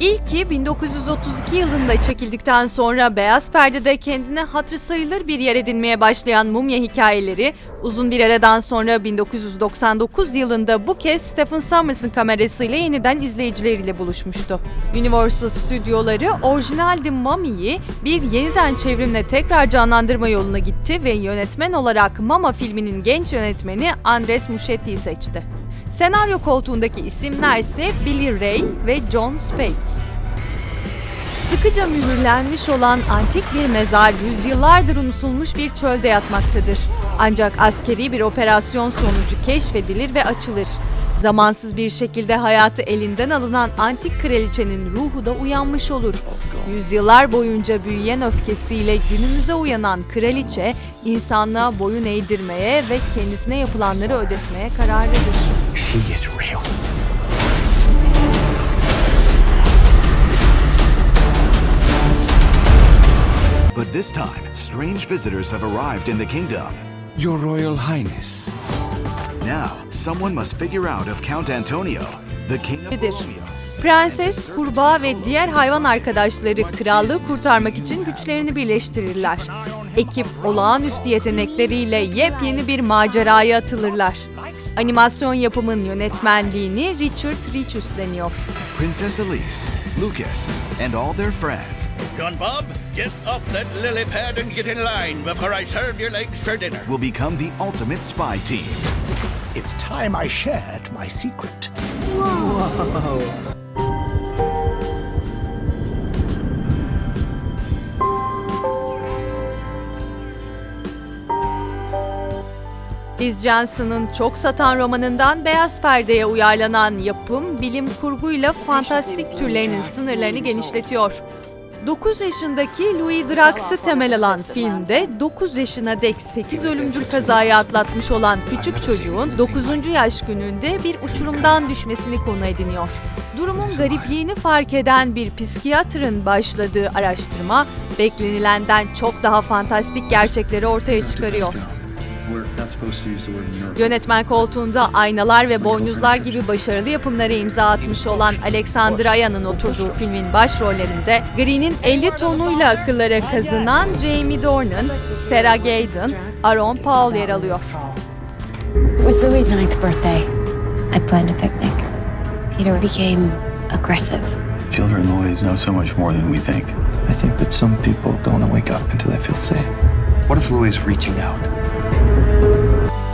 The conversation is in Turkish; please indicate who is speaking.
Speaker 1: İlki 1932 yılında çekildikten sonra beyaz perdede kendine hatırı sayılır bir yer edinmeye başlayan mumya hikayeleri, uzun bir aradan sonra 1999 yılında bu kez Stephen Sommers'ın kamerasıyla yeniden izleyicileriyle buluşmuştu. Universal stüdyoları orijinal The Mummy'yi bir yeniden çevrimle tekrar canlandırma yoluna gitti ve yönetmen olarak Mama filminin genç yönetmeni Andres Muschietti seçti. Senaryo koltuğundaki isimler ise Billy Ray ve John Spates. Sıkıca mühürlenmiş olan antik bir mezar yüzyıllardır unutulmuş bir çölde yatmaktadır. Ancak askeri bir operasyon sonucu keşfedilir ve açılır. Zamansız bir şekilde hayatı elinden alınan antik kraliçenin ruhu da uyanmış olur. Yüzyıllar boyunca büyüyen öfkesiyle günümüze uyanan kraliçe, insanlığa boyun eğdirmeye ve kendisine yapılanları ödetmeye kararlıdır.
Speaker 2: She is real.
Speaker 3: Strange visitors have arrived in the kingdom.
Speaker 2: Your Royal Highness.
Speaker 3: Now, someone must figure out if Count Antonio, the king of? Boromeo,
Speaker 1: Prenses, kurbağa ve diğer hayvan arkadaşları krallığı kurtarmak için güçlerini birleştirirler. Ekip olağanüstü yetenekleriyle yepyeni bir maceraya atılırlar. Animasyon yapımın yönetmenliğini Richard Rich üstleniyor.
Speaker 3: Princess Elise, Lucas, and all their friends
Speaker 4: John Bob, get off that lily pad and get in line before I serve your legs for dinner.
Speaker 3: will become the ultimate spy team.
Speaker 2: It's time I shared my secret.
Speaker 1: Liz Johnson'ın çok satan romanından Beyaz Perde'ye uyarlanan yapım bilim kurguyla fantastik türlerinin sınırlarını genişletiyor. 9 yaşındaki Louis Drax'ı temel alan filmde 9 yaşına dek 8 ölümcül kazayı atlatmış olan küçük çocuğun 9. yaş gününde bir uçurumdan düşmesini konu ediniyor. Durumun garipliğini fark eden bir psikiyatrın başladığı araştırma beklenilenden çok daha fantastik gerçekleri ortaya çıkarıyor. Yönetmen koltuğunda aynalar ve boynuzlar gibi başarılı yapımlara imza atmış olan Alexander Aya'nın oturduğu filmin başrollerinde Green'in 50 tonuyla akıllara kazınan Jamie Dornan, Sarah Gayden, Aaron Paul yer alıyor.
Speaker 5: It was Louis' ninth birthday. I planned a picnic. Peter became aggressive.
Speaker 6: Children always know so much more than we think.
Speaker 7: I think that some people don't wake up until they feel safe.
Speaker 8: What if Louis is reaching out? Música